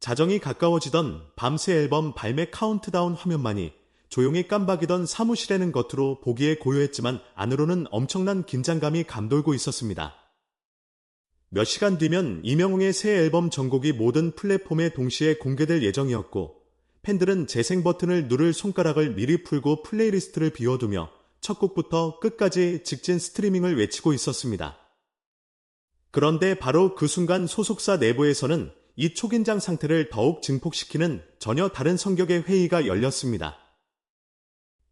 자정이 가까워지던 밤새 앨범 발매 카운트다운 화면만이 조용히 깜박이던 사무실에는 겉으로 보기에 고요했지만 안으로는 엄청난 긴장감이 감돌고 있었습니다. 몇 시간 뒤면 이명웅의 새 앨범 전곡이 모든 플랫폼에 동시에 공개될 예정이었고 팬들은 재생 버튼을 누를 손가락을 미리 풀고 플레이리스트를 비워두며 첫 곡부터 끝까지 직진 스트리밍을 외치고 있었습니다. 그런데 바로 그 순간 소속사 내부에서는 이 초긴장 상태를 더욱 증폭시키는 전혀 다른 성격의 회의가 열렸습니다.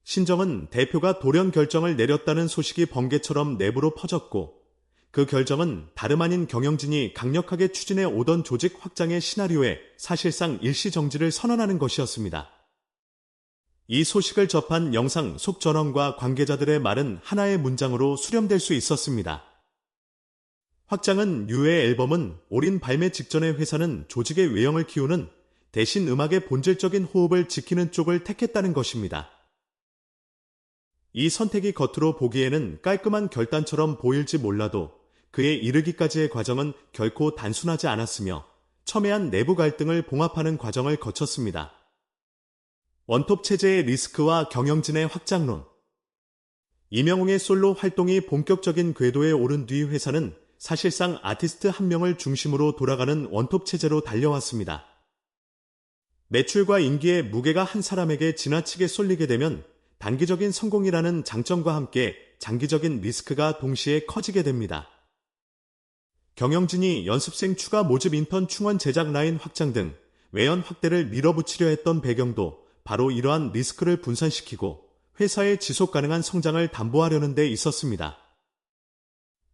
신정은 대표가 돌연 결정을 내렸다는 소식이 번개처럼 내부로 퍼졌고 그 결정은 다름 아닌 경영진이 강력하게 추진해 오던 조직 확장의 시나리오에 사실상 일시 정지를 선언하는 것이었습니다. 이 소식을 접한 영상 속 전원과 관계자들의 말은 하나의 문장으로 수렴될 수 있었습니다. 확장은 유의 앨범은 올인 발매 직전의 회사는 조직의 외형을 키우는 대신 음악의 본질적인 호흡을 지키는 쪽을 택했다는 것입니다. 이 선택이 겉으로 보기에는 깔끔한 결단처럼 보일지 몰라도 그에 이르기까지의 과정은 결코 단순하지 않았으며 첨예한 내부 갈등을 봉합하는 과정을 거쳤습니다. 원톱 체제의 리스크와 경영진의 확장론. 이명웅의 솔로 활동이 본격적인 궤도에 오른 뒤 회사는 사실상 아티스트 한 명을 중심으로 돌아가는 원톱 체제로 달려왔습니다. 매출과 인기의 무게가 한 사람에게 지나치게 쏠리게 되면 단기적인 성공이라는 장점과 함께 장기적인 리스크가 동시에 커지게 됩니다. 경영진이 연습생 추가 모집 인턴 충원 제작 라인 확장 등 외연 확대를 밀어붙이려 했던 배경도 바로 이러한 리스크를 분산시키고 회사의 지속 가능한 성장을 담보하려는 데 있었습니다.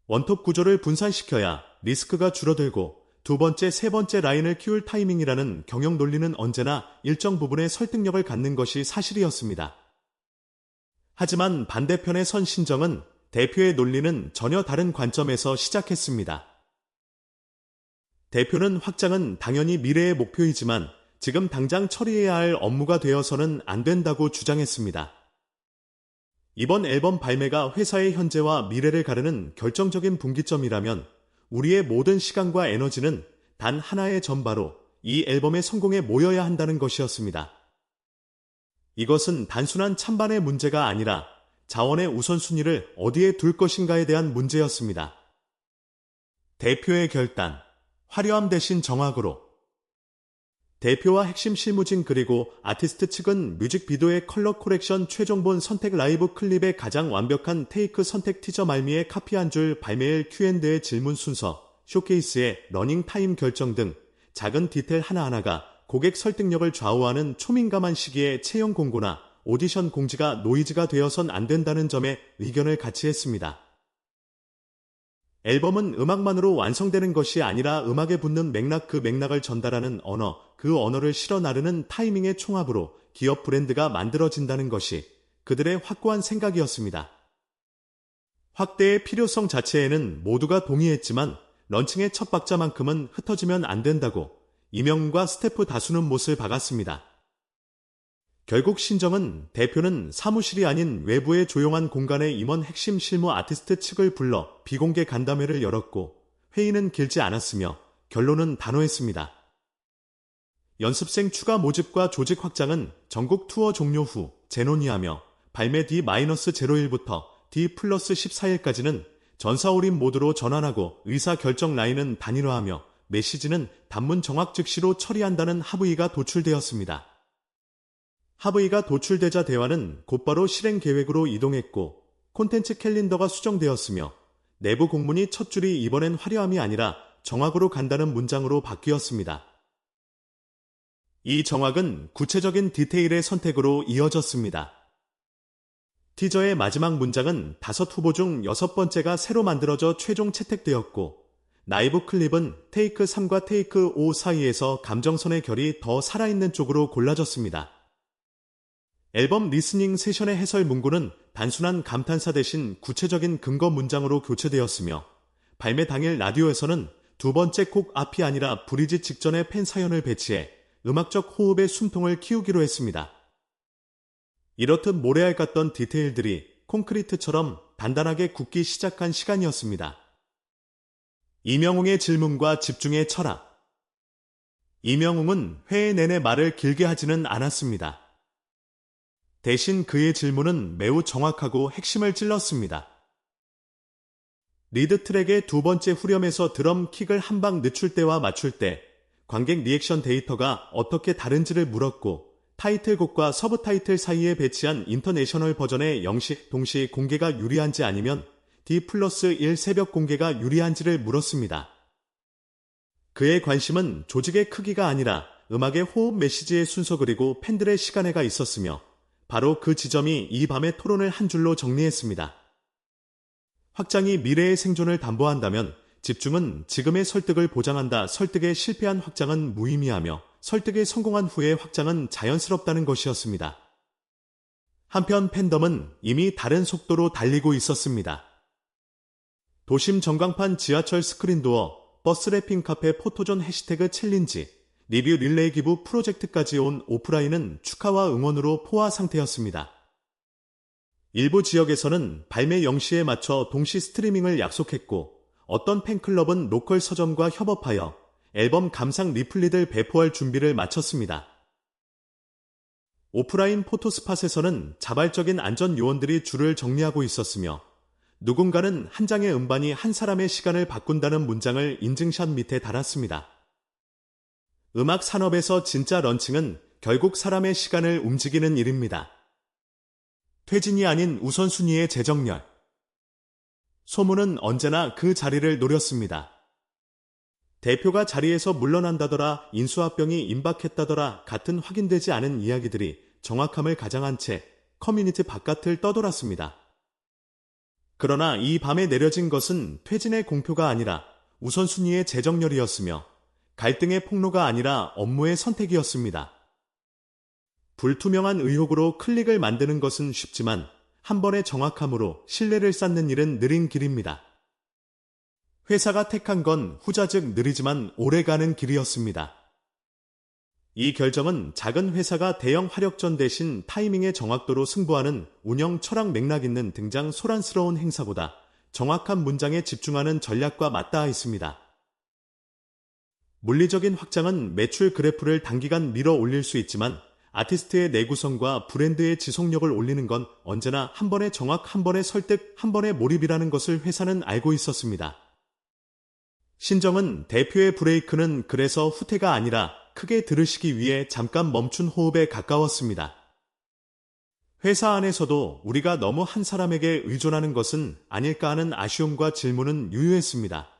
원톱 구조를 분산시켜야 리스크가 줄어들고 두 번째, 세 번째 라인을 키울 타이밍이라는 경영 논리는 언제나 일정 부분의 설득력을 갖는 것이 사실이었습니다. 하지만 반대편의 선 신정은 대표의 논리는 전혀 다른 관점에서 시작했습니다. 대표는 확장은 당연히 미래의 목표이지만 지금 당장 처리해야 할 업무가 되어서는 안 된다고 주장했습니다. 이번 앨범 발매가 회사의 현재와 미래를 가르는 결정적인 분기점이라면 우리의 모든 시간과 에너지는 단 하나의 전바로 이 앨범의 성공에 모여야 한다는 것이었습니다. 이것은 단순한 찬반의 문제가 아니라 자원의 우선순위를 어디에 둘 것인가에 대한 문제였습니다. 대표의 결단, 화려함 대신 정확으로 대표와 핵심 실무진 그리고 아티스트 측은 뮤직비디오의 컬러 코렉션 최종본 선택 라이브 클립의 가장 완벽한 테이크 선택 티저 말미에 카피 한 줄 발매일 Q&A 질문 순서, 쇼케이스의 러닝 타임 결정 등 작은 디테일 하나하나가 고객 설득력을 좌우하는 초민감한 시기에 채용 공고나 오디션 공지가 노이즈가 되어선 안 된다는 점에 의견을 같이 했습니다. 앨범은 음악만으로 완성되는 것이 아니라 음악에 붙는 맥락 그 맥락을 전달하는 언어, 그 언어를 실어 나르는 타이밍의 총합으로 기업 브랜드가 만들어진다는 것이 그들의 확고한 생각이었습니다. 확대의 필요성 자체에는 모두가 동의했지만 런칭의 첫 박자만큼은 흩어지면 안 된다고 이명과 스태프 다수는 못을 박았습니다. 결국 신정은 대표는 사무실이 아닌 외부의 조용한 공간에 임원 핵심 실무 아티스트 측을 불러 비공개 간담회를 열었고 회의는 길지 않았으며 결론은 단호했습니다. 연습생 추가 모집과 조직 확장은 전국 투어 종료 후 재논의하며 발매 D-01부터 D 플러스 14일까지는 전사올인 모드로 전환하고 의사결정 라인은 단일화하며 메시지는 단문 정확 즉시로 처리한다는 합의가 도출되었습니다. 합의가 도출되자 대화는 곧바로 실행 계획으로 이동했고 콘텐츠 캘린더가 수정되었으며 내부 공문이 첫 줄이 이번엔 화려함이 아니라 정확으로 간다는 문장으로 바뀌었습니다. 이 정확은 구체적인 디테일의 선택으로 이어졌습니다. 티저의 마지막 문장은 다섯 후보 중 여섯 번째가 새로 만들어져 최종 채택되었고 나이브 클립은 테이크 3과 테이크 5 사이에서 감정선의 결이 더 살아있는 쪽으로 골라졌습니다. 앨범 리스닝 세션의 해설 문구는 단순한 감탄사 대신 구체적인 근거 문장으로 교체되었으며 발매 당일 라디오에서는 두 번째 곡 앞이 아니라 브리지 직전에 팬 사연을 배치해 음악적 호흡의 숨통을 키우기로 했습니다. 이렇듯 모래알 같던 디테일들이 콘크리트처럼 단단하게 굳기 시작한 시간이었습니다. 이명웅의 질문과 집중의 철학 이명웅은 회의 내내 말을 길게 하지는 않았습니다. 대신 그의 질문은 매우 정확하고 핵심을 찔렀습니다. 리드 트랙의 두 번째 후렴에서 드럼 킥을 한 방 늦출 때와 맞출 때 관객 리액션 데이터가 어떻게 다른지를 물었고 타이틀곡과 서브 타이틀 사이에 배치한 인터내셔널 버전의 영시 동시 공개가 유리한지 아니면 D 플러스 1 새벽 공개가 유리한지를 물었습니다. 그의 관심은 조직의 크기가 아니라 음악의 호흡 메시지의 순서 그리고 팬들의 시간에가 있었으며 바로 그 지점이 이 밤의 토론을 한 줄로 정리했습니다. 확장이 미래의 생존을 담보한다면 집중은 지금의 설득을 보장한다. 설득에 실패한 확장은 무의미하며 설득에 성공한 후의 확장은 자연스럽다는 것이었습니다. 한편 팬덤은 이미 다른 속도로 달리고 있었습니다. 도심 전광판 지하철 스크린도어, 버스 래핑 카페 포토존 해시태그 챌린지, 리뷰 릴레이 기부 프로젝트까지 온 오프라인은 축하와 응원으로 포화 상태였습니다. 일부 지역에서는 발매 0시에 맞춰 동시 스트리밍을 약속했고 어떤 팬클럽은 로컬 서점과 협업하여 앨범 감상 리플릿을 배포할 준비를 마쳤습니다. 오프라인 포토스팟에서는 자발적인 안전 요원들이 줄을 정리하고 있었으며 누군가는 한 장의 음반이 한 사람의 시간을 바꾼다는 문장을 인증샷 밑에 달았습니다. 음악 산업에서 진짜 런칭은 결국 사람의 시간을 움직이는 일입니다. 퇴진이 아닌 우선순위의 재정렬. 소문은 언제나 그 자리를 노렸습니다. 대표가 자리에서 물러난다더라, 인수합병이 임박했다더라 같은 확인되지 않은 이야기들이 정확함을 가장한 채 커뮤니티 바깥을 떠돌았습니다. 그러나 이 밤에 내려진 것은 퇴진의 공표가 아니라 우선순위의 재정렬이었으며 갈등의 폭로가 아니라 업무의 선택이었습니다. 불투명한 의혹으로 클릭을 만드는 것은 쉽지만 한 번의 정확함으로 신뢰를 쌓는 일은 느린 길입니다. 회사가 택한 건 후자 즉 느리지만 오래가는 길이었습니다. 이 결정은 작은 회사가 대형 화력전 대신 타이밍의 정확도로 승부하는 운영 철학 맥락 있는 등장 소란스러운 행사보다 정확한 문장에 집중하는 전략과 맞닿아 있습니다. 물리적인 확장은 매출 그래프를 단기간 밀어 올릴 수 있지만 아티스트의 내구성과 브랜드의 지속력을 올리는 건 언제나 한 번의 정확, 한 번의 설득, 한 번의 몰입이라는 것을 회사는 알고 있었습니다. 신정은 대표의 브레이크는 그래서 후퇴가 아니라 크게 들으시기 위해 잠깐 멈춘 호흡에 가까웠습니다. 회사 안에서도 우리가 너무 한 사람에게 의존하는 것은 아닐까 하는 아쉬움과 질문은 유효했습니다.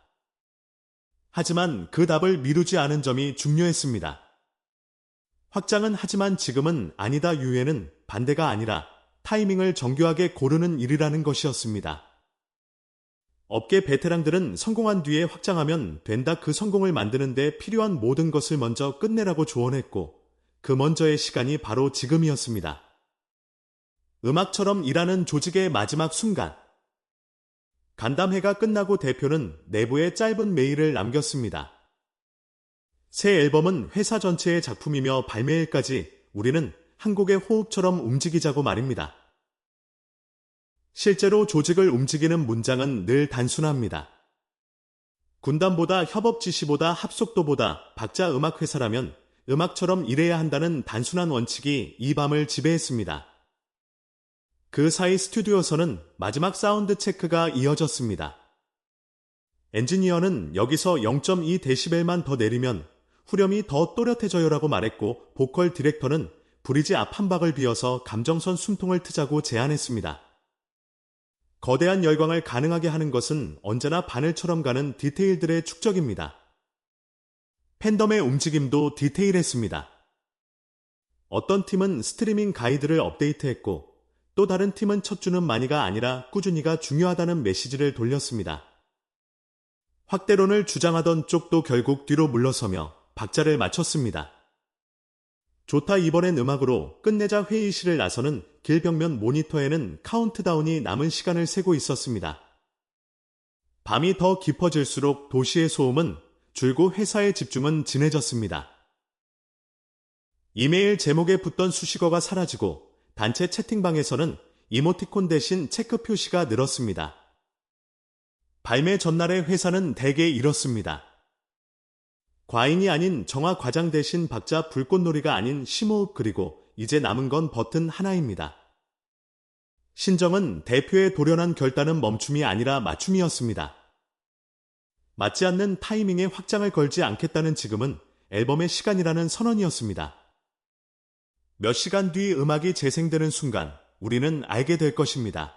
하지만 그 답을 미루지 않은 점이 중요했습니다. 확장은 하지만 지금은 아니다 유예는 반대가 아니라 타이밍을 정교하게 고르는 일이라는 것이었습니다. 업계 베테랑들은 성공한 뒤에 확장하면 된다 그 성공을 만드는데 필요한 모든 것을 먼저 끝내라고 조언했고 그 먼저의 시간이 바로 지금이었습니다. 음악처럼 일하는 조직의 마지막 순간 간담회가 끝나고 대표는 내부에 짧은 메일을 남겼습니다. 새 앨범은 회사 전체의 작품이며 발매일까지 우리는 한국의 호흡처럼 움직이자고 말입니다. 실제로 조직을 움직이는 문장은 늘 단순합니다. 군단보다 협업 지시보다 합속도보다 박자 음악회사라면 음악처럼 일해야 한다는 단순한 원칙이 이 밤을 지배했습니다. 그 사이 스튜디오에서는 마지막 사운드 체크가 이어졌습니다. 엔지니어는 여기서 0.2데시벨만 더 내리면 후렴이 더 또렷해져요라고 말했고 보컬 디렉터는 브리지 앞 한 박을 비어서 감정선 숨통을 트자고 제안했습니다. 거대한 열광을 가능하게 하는 것은 언제나 바늘처럼 가는 디테일들의 축적입니다. 팬덤의 움직임도 디테일했습니다. 어떤 팀은 스트리밍 가이드를 업데이트했고 또 다른 팀은 첫 주는 많이가 아니라 꾸준히가 중요하다는 메시지를 돌렸습니다. 확대론을 주장하던 쪽도 결국 뒤로 물러서며 박자를 맞췄습니다. 좋다 이번엔 음악으로 끝내자 회의실을 나서는 길벽면 모니터에는 카운트다운이 남은 시간을 세고 있었습니다. 밤이 더 깊어질수록 도시의 소음은 줄고 회사의 집중은 진해졌습니다. 이메일 제목에 붙던 수식어가 사라지고 단체 채팅방에서는 이모티콘 대신 체크 표시가 늘었습니다. 발매 전날의 회사는 대개 이렇습니다. 과잉이 아닌 정화 과장 대신 박자 불꽃놀이가 아닌 심호흡 그리고 이제 남은 건 버튼 하나입니다. 신정은 대표의 도련한 결단은 멈춤이 아니라 맞춤이었습니다. 맞지 않는 타이밍에 확장을 걸지 않겠다는 지금은 앨범의 시간이라는 선언이었습니다. 몇 시간 뒤 음악이 재생되는 순간 우리는 알게 될 것입니다.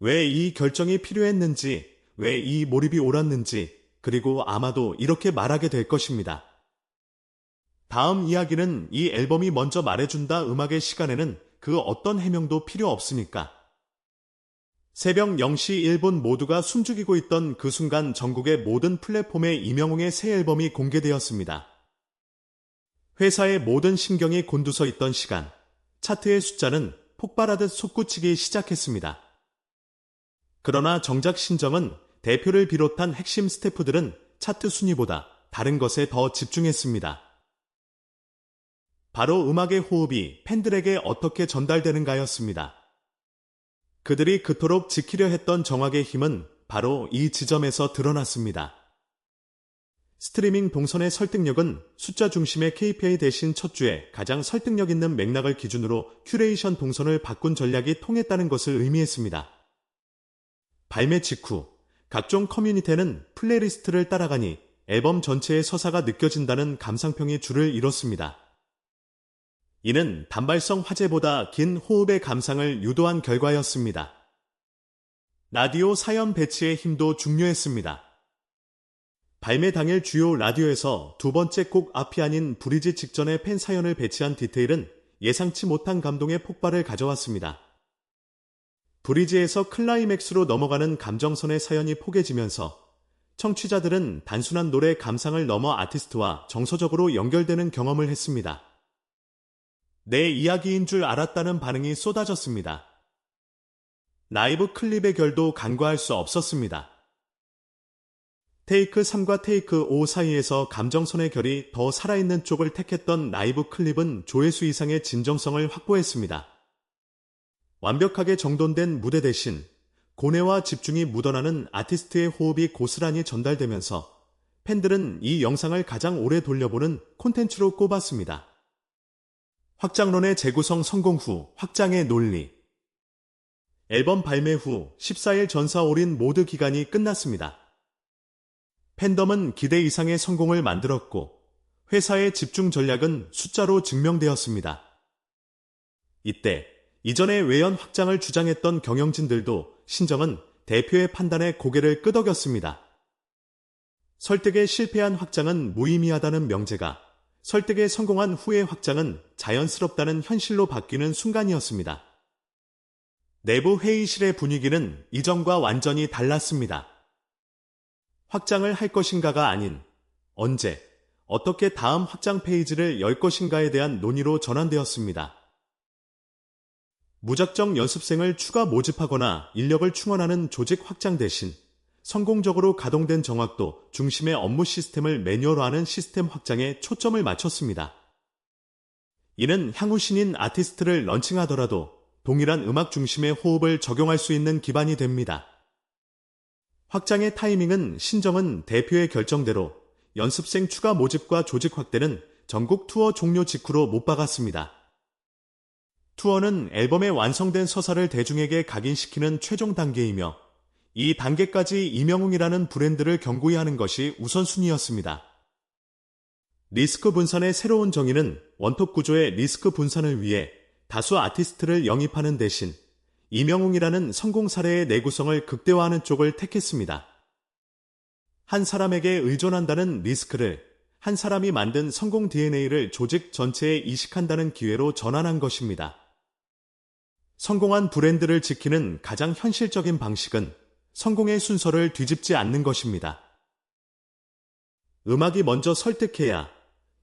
왜 이 결정이 필요했는지, 왜 이 몰입이 옳았는지, 그리고 아마도 이렇게 말하게 될 것입니다. 다음 이야기는 이 앨범이 먼저 말해준다 음악의 시간에는 그 어떤 해명도 필요 없으니까. 새벽 0시 1분 모두가 숨죽이고 있던 그 순간 전국의 모든 플랫폼에 이명웅의 새 앨범이 공개되었습니다. 회사의 모든 신경이 곤두서 있던 시간, 차트의 숫자는 폭발하듯 솟구치기 시작했습니다. 그러나 정작 신정은 대표를 비롯한 핵심 스태프들은 차트 순위보다 다른 것에 더 집중했습니다. 바로 음악의 호흡이 팬들에게 어떻게 전달되는가였습니다. 그들이 그토록 지키려 했던 정악의 힘은 바로 이 지점에서 드러났습니다. 스트리밍 동선의 설득력은 숫자 중심의 KPI 대신 첫 주에 가장 설득력 있는 맥락을 기준으로 큐레이션 동선을 바꾼 전략이 통했다는 것을 의미했습니다. 발매 직후 각종 커뮤니티는 플레이리스트를 따라가니 앨범 전체의 서사가 느껴진다는 감상평이 줄을 이뤘습니다. 이는 단발성 화제보다 긴 호흡의 감상을 유도한 결과였습니다. 라디오 사연 배치의 힘도 중요했습니다. 발매 당일 주요 라디오에서 두 번째 곡 앞이 아닌 브리지 직전에 팬 사연을 배치한 디테일은 예상치 못한 감동의 폭발을 가져왔습니다. 브리지에서 클라이맥스로 넘어가는 감정선의 사연이 포개지면서 청취자들은 단순한 노래 감상을 넘어 아티스트와 정서적으로 연결되는 경험을 했습니다. 내 이야기인 줄 알았다는 반응이 쏟아졌습니다. 라이브 클립의 결도 간과할 수 없었습니다. 테이크 3과 테이크 5 사이에서 감정선의 결이 더 살아있는 쪽을 택했던 라이브 클립은 조회수 이상의 진정성을 확보했습니다. 완벽하게 정돈된 무대 대신 고뇌와 집중이 묻어나는 아티스트의 호흡이 고스란히 전달되면서 팬들은 이 영상을 가장 오래 돌려보는 콘텐츠로 꼽았습니다. 확장론의 재구성 성공 후 확장의 논리 앨범 발매 후 14일 전사 올인 모드 기간이 끝났습니다. 팬덤은 기대 이상의 성공을 만들었고 회사의 집중 전략은 숫자로 증명되었습니다. 이때 이전에 외연 확장을 주장했던 경영진들도 신정은 대표의 판단에 고개를 끄덕였습니다. 설득에 실패한 확장은 무의미하다는 명제가 설득에 성공한 후의 확장은 자연스럽다는 현실로 바뀌는 순간이었습니다. 내부 회의실의 분위기는 이전과 완전히 달랐습니다. 확장을 할 것인가가 아닌 언제, 어떻게 다음 확장 페이지를 열 것인가에 대한 논의로 전환되었습니다. 무작정 연습생을 추가 모집하거나 인력을 충원하는 조직 확장 대신 성공적으로 가동된 정확도 중심의 업무 시스템을 매뉴얼화하는 시스템 확장에 초점을 맞췄습니다. 이는 향후 신인 아티스트를 런칭하더라도 동일한 음악 중심의 호흡을 적용할 수 있는 기반이 됩니다. 확장의 타이밍은 신정은 대표의 결정대로 연습생 추가 모집과 조직 확대는 전국 투어 종료 직후로 못 박았습니다. 투어는 앨범의 완성된 서사를 대중에게 각인시키는 최종 단계이며 이 단계까지 이명웅이라는 브랜드를 견고히 하는 것이 우선순위였습니다. 리스크 분산의 새로운 정의는 원톱 구조의 리스크 분산을 위해 다수 아티스트를 영입하는 대신 이명웅이라는 성공 사례의 내구성을 극대화하는 쪽을 택했습니다. 한 사람에게 의존한다는 리스크를 한 사람이 만든 성공 DNA를 조직 전체에 이식한다는 기회로 전환한 것입니다. 성공한 브랜드를 지키는 가장 현실적인 방식은 성공의 순서를 뒤집지 않는 것입니다. 음악이 먼저 설득해야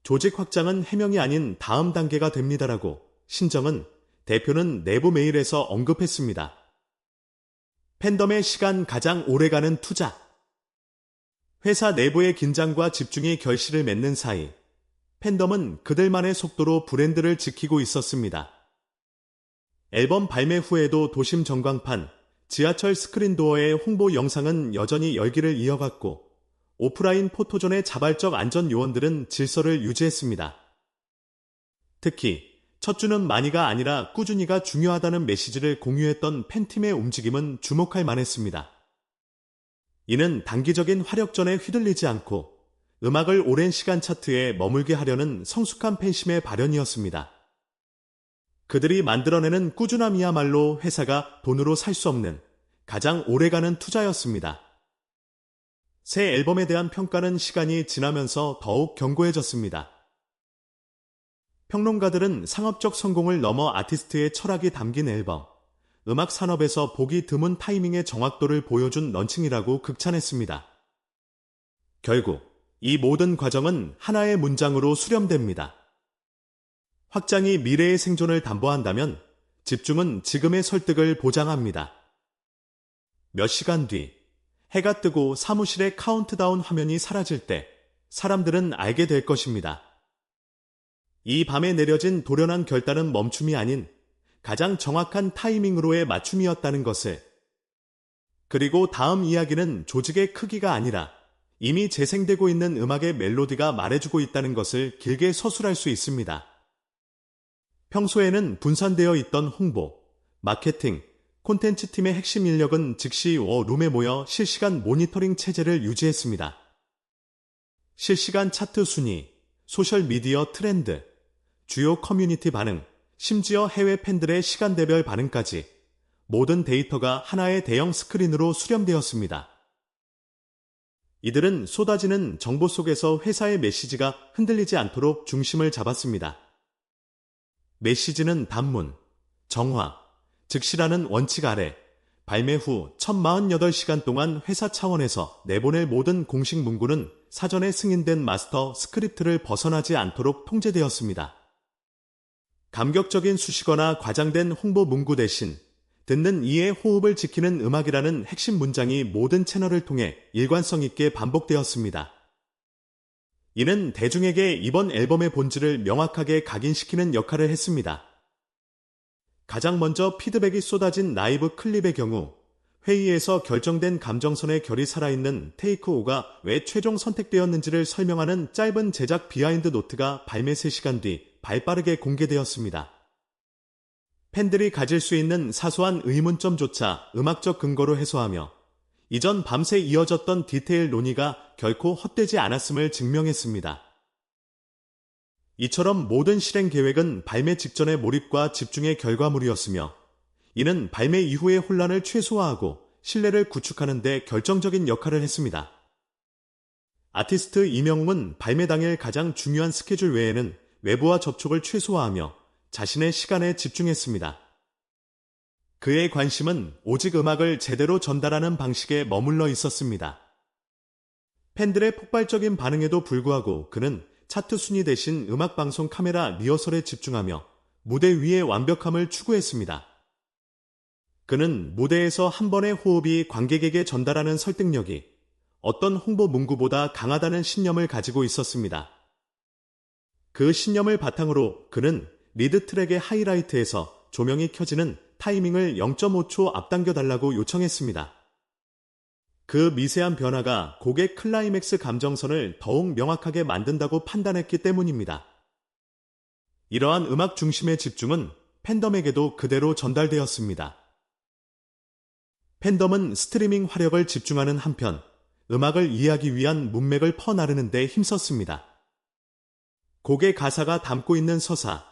조직 확장은 해명이 아닌 다음 단계가 됩니다라고 신정은 대표는 내부 메일에서 언급했습니다. 팬덤의 시간 가장 오래가는 투자. 회사 내부의 긴장과 집중이 결실을 맺는 사이 팬덤은 그들만의 속도로 브랜드를 지키고 있었습니다. 앨범 발매 후에도 도심 전광판, 지하철 스크린도어의 홍보 영상은 여전히 열기를 이어갔고 오프라인 포토존의 자발적 안전 요원들은 질서를 유지했습니다. 특히 첫 주는 많이가 아니라 꾸준히가 중요하다는 메시지를 공유했던 팬팀의 움직임은 주목할 만했습니다. 이는 단기적인 화력전에 휘둘리지 않고 음악을 오랜 시간 차트에 머물게 하려는 성숙한 팬심의 발현이었습니다. 그들이 만들어내는 꾸준함이야말로 회사가 돈으로 살 수 없는 가장 오래가는 투자였습니다. 새 앨범에 대한 평가는 시간이 지나면서 더욱 견고해졌습니다. 평론가들은 상업적 성공을 넘어 아티스트의 철학이 담긴 앨범, 음악 산업에서 보기 드문 타이밍의 정확도를 보여준 런칭이라고 극찬했습니다. 결국 이 모든 과정은 하나의 문장으로 수렴됩니다. 확장이 미래의 생존을 담보한다면 집중은 지금의 설득을 보장합니다. 몇 시간 뒤 해가 뜨고 사무실의 카운트다운 화면이 사라질 때 사람들은 알게 될 것입니다. 이 밤에 내려진 도련한 결단은 멈춤이 아닌 가장 정확한 타이밍으로의 맞춤이었다는 것을 그리고 다음 이야기는 조직의 크기가 아니라 이미 재생되고 있는 음악의 멜로디가 말해주고 있다는 것을 길게 서술할 수 있습니다. 평소에는 분산되어 있던 홍보, 마케팅, 콘텐츠 팀의 핵심 인력은 즉시 워룸에 모여 실시간 모니터링 체제를 유지했습니다. 실시간 차트 순위, 소셜미디어 트렌드, 주요 커뮤니티 반응, 심지어 해외 팬들의 시간대별 반응까지 모든 데이터가 하나의 대형 스크린으로 수렴되었습니다. 이들은 쏟아지는 정보 속에서 회사의 메시지가 흔들리지 않도록 중심을 잡았습니다. 메시지는 단문, 정화, 즉시라는 원칙 아래 발매 후 1048시간 동안 회사 차원에서 내보낼 모든 공식 문구는 사전에 승인된 마스터 스크립트를 벗어나지 않도록 통제되었습니다. 감격적인 수식어나 과장된 홍보 문구 대신 듣는 이의 호흡을 지키는 음악이라는 핵심 문장이 모든 채널을 통해 일관성 있게 반복되었습니다. 이는 대중에게 이번 앨범의 본질을 명확하게 각인시키는 역할을 했습니다. 가장 먼저 피드백이 쏟아진 라이브 클립의 경우 회의에서 결정된 감정선의 결이 살아있는 테이크 5가 왜 최종 선택되었는지를 설명하는 짧은 제작 비하인드 노트가 발매 3시간 뒤 발빠르게 공개되었습니다. 팬들이 가질 수 있는 사소한 의문점조차 음악적 근거로 해소하며 이전 밤새 이어졌던 디테일 논의가 결코 헛되지 않았음을 증명했습니다. 이처럼 모든 실행 계획은 발매 직전의 몰입과 집중의 결과물이었으며 이는 발매 이후의 혼란을 최소화하고 신뢰를 구축하는 데 결정적인 역할을 했습니다. 아티스트 이명웅은 발매 당일 가장 중요한 스케줄 외에는 외부와 접촉을 최소화하며 자신의 시간에 집중했습니다. 그의 관심은 오직 음악을 제대로 전달하는 방식에 머물러 있었습니다. 팬들의 폭발적인 반응에도 불구하고 그는 차트 순위 대신 음악방송 카메라 리허설에 집중하며 무대 위의 완벽함을 추구했습니다. 그는 무대에서 한 번의 호흡이 관객에게 전달하는 설득력이 어떤 홍보 문구보다 강하다는 신념을 가지고 있었습니다. 그 신념을 바탕으로 그는 리드 트랙의 하이라이트에서 조명이 켜지는 타이밍을 0.5초 앞당겨 달라고 요청했습니다. 그 미세한 변화가 곡의 클라이맥스 감정선을 더욱 명확하게 만든다고 판단했기 때문입니다. 이러한 음악 중심의 집중은 팬덤에게도 그대로 전달되었습니다. 팬덤은 스트리밍 화력을 집중하는 한편 음악을 이해하기 위한 문맥을 퍼나르는 데 힘썼습니다. 곡의 가사가 담고 있는 서사,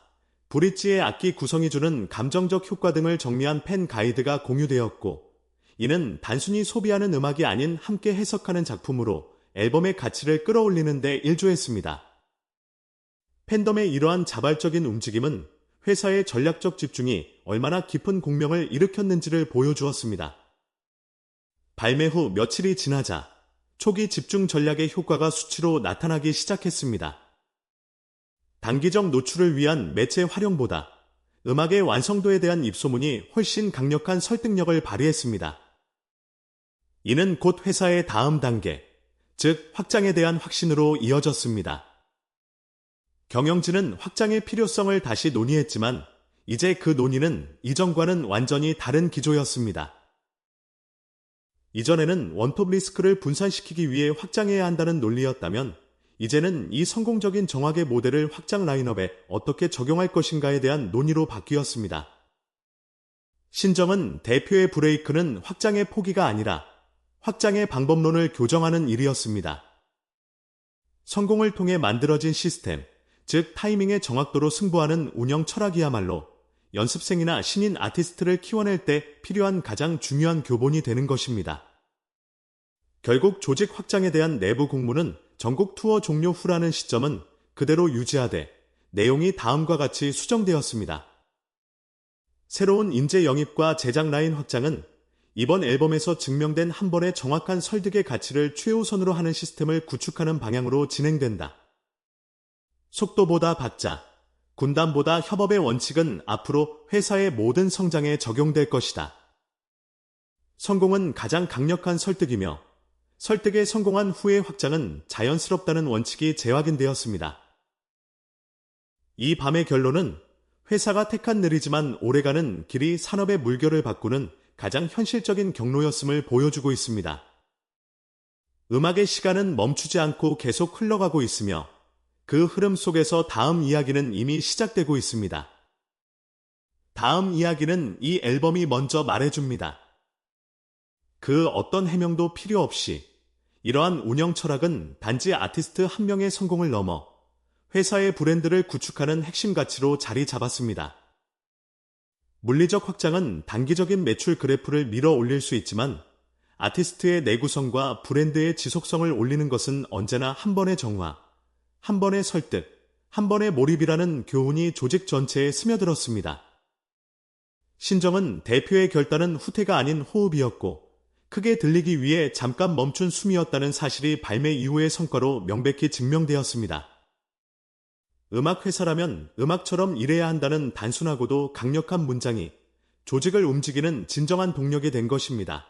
브릿지의 악기 구성이 주는 감정적 효과 등을 정리한 팬 가이드가 공유되었고, 이는 단순히 소비하는 음악이 아닌 함께 해석하는 작품으로 앨범의 가치를 끌어올리는 데 일조했습니다. 팬덤의 이러한 자발적인 움직임은 회사의 전략적 집중이 얼마나 깊은 공명을 일으켰는지를 보여주었습니다. 발매 후 며칠이 지나자 초기 집중 전략의 효과가 수치로 나타나기 시작했습니다. 단기적 노출을 위한 매체 활용보다 음악의 완성도에 대한 입소문이 훨씬 강력한 설득력을 발휘했습니다. 이는 곧 회사의 다음 단계, 즉 확장에 대한 확신으로 이어졌습니다. 경영진은 확장의 필요성을 다시 논의했지만 이제 그 논의는 이전과는 완전히 다른 기조였습니다. 이전에는 원톱 리스크를 분산시키기 위해 확장해야 한다는 논리였다면 이제는 이 성공적인 정확의 모델을 확장 라인업에 어떻게 적용할 것인가에 대한 논의로 바뀌었습니다. 신정은 대표의 브레이크는 확장의 포기가 아니라 확장의 방법론을 교정하는 일이었습니다. 성공을 통해 만들어진 시스템, 즉 타이밍의 정확도로 승부하는 운영 철학이야말로 연습생이나 신인 아티스트를 키워낼 때 필요한 가장 중요한 교본이 되는 것입니다. 결국 조직 확장에 대한 내부 공문은 전국 투어 종료 후라는 시점은 그대로 유지하되 내용이 다음과 같이 수정되었습니다. 새로운 인재 영입과 제작 라인 확장은 이번 앨범에서 증명된 한 번의 정확한 설득의 가치를 최우선으로 하는 시스템을 구축하는 방향으로 진행된다. 속도보다 박자, 군단보다 협업의 원칙은 앞으로 회사의 모든 성장에 적용될 것이다. 성공은 가장 강력한 설득이며 설득에 성공한 후의 확장은 자연스럽다는 원칙이 재확인되었습니다. 이 밤의 결론은 회사가 택한 느리지만 오래가는 길이 산업의 물결을 바꾸는 가장 현실적인 경로였음을 보여주고 있습니다. 음악의 시간은 멈추지 않고 계속 흘러가고 있으며 그 흐름 속에서 다음 이야기는 이미 시작되고 있습니다. 다음 이야기는 이 앨범이 먼저 말해줍니다. 그 어떤 해명도 필요 없이 이러한 운영 철학은 단지 아티스트 한 명의 성공을 넘어 회사의 브랜드를 구축하는 핵심 가치로 자리 잡았습니다. 물리적 확장은 단기적인 매출 그래프를 밀어 올릴 수 있지만 아티스트의 내구성과 브랜드의 지속성을 올리는 것은 언제나 한 번의 정화, 한 번의 설득, 한 번의 몰입이라는 교훈이 조직 전체에 스며들었습니다. 신정은 대표의 결단은 후퇴가 아닌 호흡이었고 크게 들리기 위해 잠깐 멈춘 숨이었다는 사실이 발매 이후의 성과로 명백히 증명되었습니다. 음악회사라면 음악처럼 일해야 한다는 단순하고도 강력한 문장이 조직을 움직이는 진정한 동력이 된 것입니다.